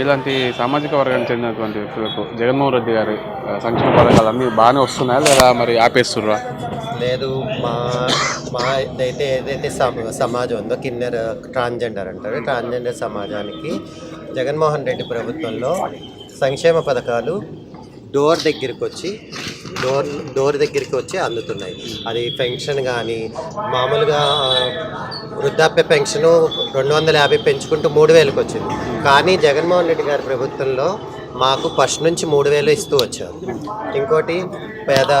ఇలాంటి సామాజిక వర్గానికి చెందినటువంటి వ్యక్తులకు జగన్మోహన్ రెడ్డి గారి సంక్షేమ పథకాలు అన్నీ బాగానే వస్తున్నాయా లేదా మరి ఆపేస్తుర్రా? లేదు మా మా అయితే ఏదైతే సమాజం ఉందో కిన్నెర్ ట్రాన్స్జెండర్ అంటారు. ట్రాన్స్జెండర్ సమాజానికి జగన్మోహన్ రెడ్డి ప్రభుత్వంలో సంక్షేమ పథకాలు డోర్ దగ్గరికి వచ్చి డోర్ డోర్ దగ్గరికి వచ్చి అందుతున్నాయి. అది పెన్షన్ కానీ మామూలుగా వృద్ధాప్య పెన్షను రెండు వందల యాభై పెంచుకుంటూ మూడు వేలకు వచ్చింది. కానీ జగన్మోహన్ రెడ్డి గారి ప్రభుత్వంలో మాకు ఫస్ట్ నుంచి మూడు వేలు ఇస్తూ వచ్చారు. ఇంకోటి పేద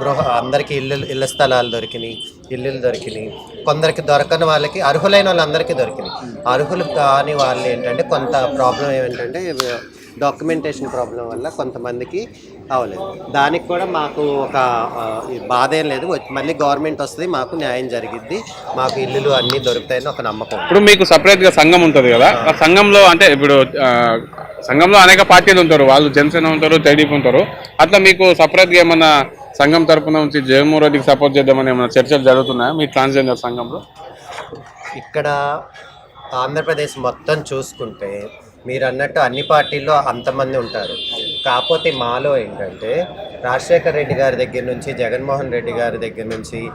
గృహ అందరికీ ఇల్లు ఇళ్ళ స్థలాలు దొరికినాయి ఇల్లులు దొరికినాయి. కొందరికి దొరకని వాళ్ళకి అర్హులైన వాళ్ళందరికీ దొరికినాయి. అర్హులు కాని వాళ్ళు ఏంటంటే కొంత ప్రాబ్లం ఏమిటంటే డాక్యుమెంటేషన్ ప్రాబ్లం వల్ల కొంతమందికి అవ్వలేదు. దానికి కూడా మాకు ఒక బాధ ఏం లేదు. మళ్ళీ గవర్నమెంట్ వస్తుంది మాకు న్యాయం జరిగిద్ది. మాకు ఇల్లులు అన్నీ దొరుకుతాయని ఒక నమ్మకం ఇప్పుడు మీకు సపరేట్గా సంఘం ఉంటుంది కదా ఆ సంఘంలో అంటే ఇప్పుడు సంఘంలో అనేక పార్టీలు ఉంటారు. వాళ్ళు జనసేన ఉంటారు టీడీపీ ఉంటారు. అట్లా మీకు సపరేట్గా ఏమన్నా సంఘం తరపున నుంచి జగన్మోహన్ రెడ్డికి సపోర్ట్ చేద్దామని ఏమైనా చర్చలు జరుగుతున్నాయా మీ ట్రాన్స్జెండర్ సంఘంలో? ఇక్కడ ఆంధ్రప్రదేశ్ మొత్తం చూసుకుంటే మీరు అన్నట్టు అన్ని పార్టీల్లో అంతమంది ఉంటారు. కాకపోతే మాలో ఏంటంటే రాజశేఖర్ రెడ్డి గారి దగ్గర నుంచి జగన్మోహన్ రెడ్డి గారి దగ్గర నుంచి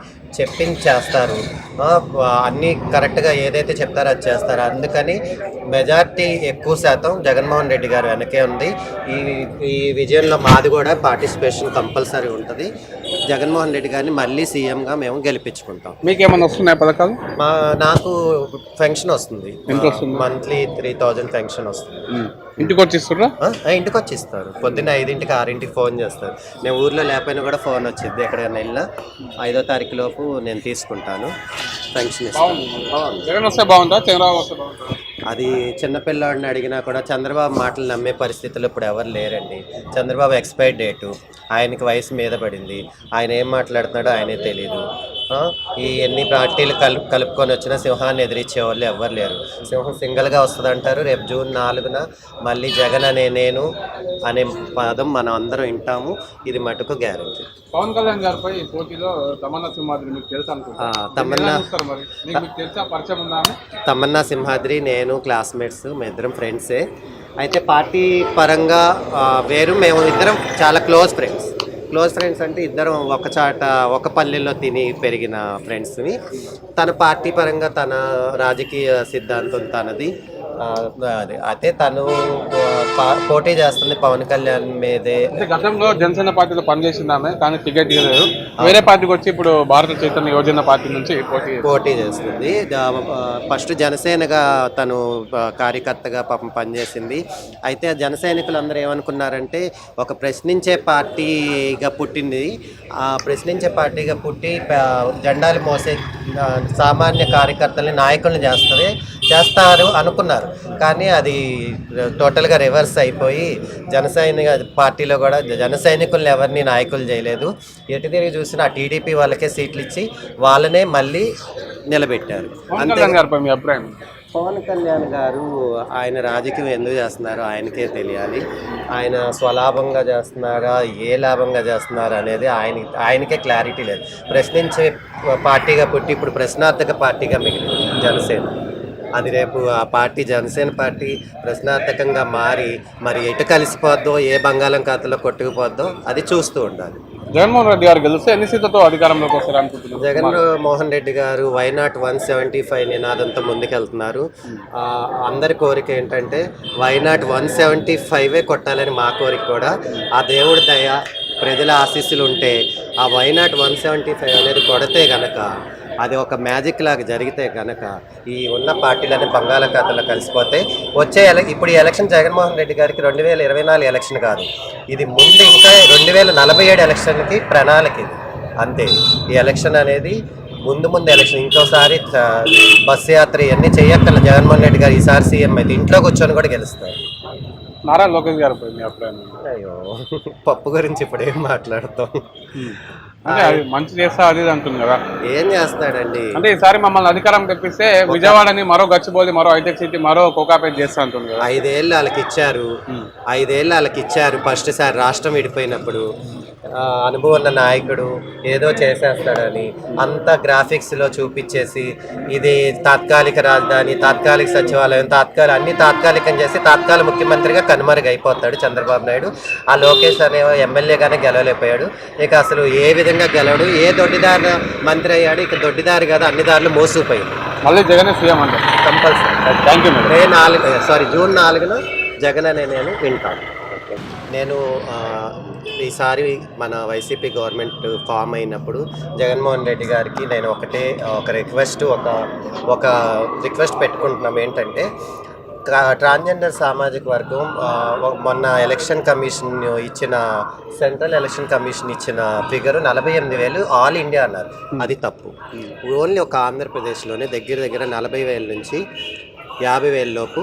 చెప్పింది చేస్తారు. ఆ, అన్నీ కరెక్ట్గా ఏదైతే చెప్తారో అది చేస్తారు. అందుకని మెజారిటీ ఎక్కువ శాతం జగన్మోహన్ రెడ్డి గారు వెనకే ఉంది. ఈ ఈ విజయంలో మాది కూడా పార్టిసిపేషన్ కంపల్సరీ ఉంటుంది. జగన్మోహన్ రెడ్డి గారిని మళ్ళీ సీఎంగా మేము గెలిపించుకుంటాం. మీకు ఏమైనా వస్తున్నాయి పథకాలు? మా నాకు పెన్షన్ వస్తుంది? మంత్లీ త్రీ థౌజండ్ పెన్షన్ వస్తుంది. ఉమ్. ఇంటికి వచ్చి ఇస్తుర్రా ఆ, ఆ, ఇంటికి వచ్చి ఇస్తారు పొద్దున్న ఐదింటికి ఆరింటికి ఫోన్ చేస్తారు. నేను ఊర్లో లేకపోయినా కూడా ఫోన్ వచ్చింది ఎక్కడికైనా వెళ్ళినా. ఐదో తారీఖు లోపు నేను తీసుకుంటాను. పెన్షన్ ఇస్తాను బాగుంది. జగన్ వస్తే బాగుందా? చంద్రబాబు వస్తే బాగుందా? అది చిన్నపిల్లవాడిని అడిగినా కూడా చంద్రబాబు మాటలు నమ్మే పరిస్థితులు ఇప్పుడు ఎవరు లేరండి. Chandrababu expire date. ఆయనకి వయసు మీద పడింది. ఆయన ఏం మాట్లాడుతున్నాడో ఆయనే తెలియదు ఈ ఎన్ని పార్టీలు కలు కలుపుకొని వచ్చినా సింహాన్ని ఎదిరించే వాళ్ళు ఎవ్వరు లేరు. సింహం సింగిల్గా వస్తుంది అంటారు రేపు జూన్ నాలుగున మళ్ళీ జగన్ అనే నేను అనే పదం మనం అందరం వింటాము. ఇది మటుకు గ్యారంటీ. పవన్ కళ్యాణ్ గారిపై పోటీలో తమన్నా సింహాద్రి మీకు తెలుసు తమన్నా? తమన్నా సింహాద్రి నేను క్లాస్మేట్స్ మేము ఇద్దరం ఫ్రెండ్సే. అయితే పార్టీ పరంగా వేరు. మేము ఇద్దరం చాలా క్లోజ్ ఫ్రెండ్స్. క్లోజ్ ఫ్రెండ్స్ అంటే ఇద్దరం ఒక చాట ఒక పల్లెల్లో తిని పెరిగిన ఫ్రెండ్స్ని. తన పార్టీ పరంగా తన రాజకీయ సిద్ధాంతం తనది. అయితే తను పోటీ చేస్తుంది పవన్ కళ్యాణ్ మీదే. గతంలో జనసేన పార్టీలో పనిచేసింది ఆమె కానీ టికెట్ ఇవ్వలేదు. వేరే పార్టీకి వచ్చి ఇప్పుడు భారత చైతన్య యువజన పార్టీ నుంచి పోటీ చేస్తుంది. పోటీ చేస్తుంది. ఫస్ట్ జనసేనగా తను కార్యకర్తగా పాపం పనిచేసింది. అయితే ఆ జన సైనికులందరూ ఏమనుకున్నారంటే ఒక ప్రశ్నించే పార్టీగా పుట్టింది. ఆ ప్రశ్నించే పార్టీగా పుట్టి జెండాలు మోసే సామాన్య కార్యకర్తల్ని నాయకుల్ని చేస్తుంది చేస్తారు అనుకున్నారు. కానీ అది టోటల్గా రివర్స్ అయిపోయి జన సైనిక పార్టీలో కూడా జన సైనికుల్ని ఎవరిని నాయకులు చేయలేదు. ఎటు తిరిగి చూసినా టీడీపీ వాళ్ళకే సీట్లు ఇచ్చి వాళ్ళనే మళ్ళీ నిలబెట్టారు. మీ అభిప్రాయం పవన్ కళ్యాణ్ గారు ఆయన రాజకీయం ఎందుకు చేస్తున్నారో ఆయనకే తెలియాలి. ఆయన స్వలాభంగా చేస్తున్నారా ఏ లాభంగా చేస్తున్నారా అనేది ఆయన ఆయనకే క్లారిటీ లేదు. ప్రశ్నించే పార్టీగా పుట్టి ఇప్పుడు ప్రశ్నార్థక పార్టీగా మిగిలింది జనసేన. అది రేపు ఆ పార్టీ జనసేన పార్టీ ప్రశ్నార్థకంగా మారి మరి ఎటు కలిసిపోద్దో ఏ బంగాళం బంగాళాఖాతంలో కొట్టుకుపోద్దో అది చూస్తూ ఉండాలి. జగన్మోహన్ రెడ్డి గారు గెలిస్తే ఎన్ని సీట్లతో అధికారంలోకి వస్తారు అనుకుంటున్నారు? జగన్ మోహన్ రెడ్డి గారు వైనాట్ వన్ సెవెంటీ ఫైవ్ నినాదంతో ముందుకెళ్తున్నారు? అందరి కోరిక ఏంటంటే వైనాట్ వన్ సెవెంటీ ఫైవే కొట్టాలని మా కోరిక కూడా. ఆ దేవుడి దయ ప్రజల ఆశీస్సులు ఉంటే ఆ వైనాట్ వన్ సెవెంటీ ఫైవ్ అనేది కొడితే గనక అది ఒక మ్యాజిక్ లాగా జరిగితే గనక ఈ ఉన్న పార్టీలన్నీ బంగాళాఖాతంలో కలిసిపోతే వచ్చే ఇప్పుడు ఈ ఎలక్షన్ జగన్మోహన్ రెడ్డి గారికి రెండు వేల ఇరవై నాలుగు ఎలక్షన్ కాదు. ఇది ముందు ఇంకా రెండు వేల నలభై ఏడు ఎలక్షన్కి ప్రణాళిక ఇది. అంతే. ఈ ఎలక్షన్ అనేది ముందు ముందు ఎలక్షన్. ఇంకోసారి బస్సు యాత్ర ఇవన్నీ చేయక్కర్ల. జగన్మోహన్ రెడ్డి గారు ఈసారి సీఎం అయితే ఇంట్లో కూర్చొని కూడా గెలుస్తారు. నారా లోకేష్ అభిప్రాయం అయ్యో పప్పు గురించి ఇప్పుడు ఏం మాట్లాడతాం అంటే అది మంచి చేస్తా అది ఇది అంటుంది కదా. ఏం చేస్తాడండి? అంటే ఈసారి మమ్మల్ని అధికారం తెప్పిస్తే విజయవాడని మరో గచ్చిబౌలి మరో హైటెక్ సిటీ మరో కోకాపేట్ చేస్తా అంటుంది కదా. ఐదేళ్ళు వాళ్ళకి ఇచ్చారు. ఐదేళ్ళు వాళ్ళకి ఇచ్చారు ఫస్ట్ సారి రాష్ట్రం విడిపోయినప్పుడు. అనుభవం నాయకుడు ఏదో చేసేస్తాడని అంత గ్రాఫిక్స్లో చూపించేసి ఇది తాత్కాలిక రాజధాని తాత్కాలిక సచివాలయం తాత్కాలిక అన్ని తాత్కాలికం చేసి తాత్కాలిక ముఖ్యమంత్రిగా కనుమరుగైపోతాడు చంద్రబాబు నాయుడు. ఆ లోకేష్ అనే ఎమ్మెల్యేగానే గెలవలేకపోయాడు. ఇక అసలు ఏ విధంగా గెలవడు ఏ దొడ్డిదారి మంత్రి అయ్యాడు ఇక దొడ్డిదారి కదా అన్ని దారులు మోసూపోయింది. మళ్ళీ జగన్ సీఎం అంటారు. కంపల్సరీ. థ్యాంక్ యూ మే నాలుగు సారీ జూన్ నాలుగున జగన్ అనే నేను వింటాను. నేను ఈసారి మన వైసీపీ గవర్నమెంట్ ఫామ్ అయినప్పుడు జగన్మోహన్ రెడ్డి గారికి నేను ఒకటే ఒక రిక్వెస్ట్ ఒక ఒక రిక్వెస్ట్ పెట్టుకుంటున్నాం. ఏంటంటే ట్రా- ట్రాన్స్జెండర్ సామాజిక వర్గం మొన్న ఎలక్షన్ కమిషన్ ఇచ్చిన సెంట్రల్ ఎలక్షన్ కమిషన్ ఇచ్చిన ఫిగర్ నలభై ఎనిమిది వేలు ఆల్ ఇండియా అన్నారు. అది తప్పు. ఓన్లీ ఒక ఆంధ్రప్రదేశ్లోనే దగ్గర దగ్గర నలభై వేల నుంచి యాభై వేల లోపు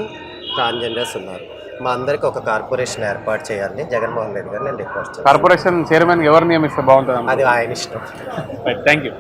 ట్రాన్స్జెండర్స్ ఉన్నారు. మా అందరికి ఒక కార్పొరేషన్ ఏర్పాటు చేయాలని జగన్మోహన్ రెడ్డి గారు నేను రిక్వెస్ట్ కార్పొరేషన్ చైర్మన్ ఎవరు నియమిస్తే బాగుంటుంది అది ఆయన ఇష్టం. Thank you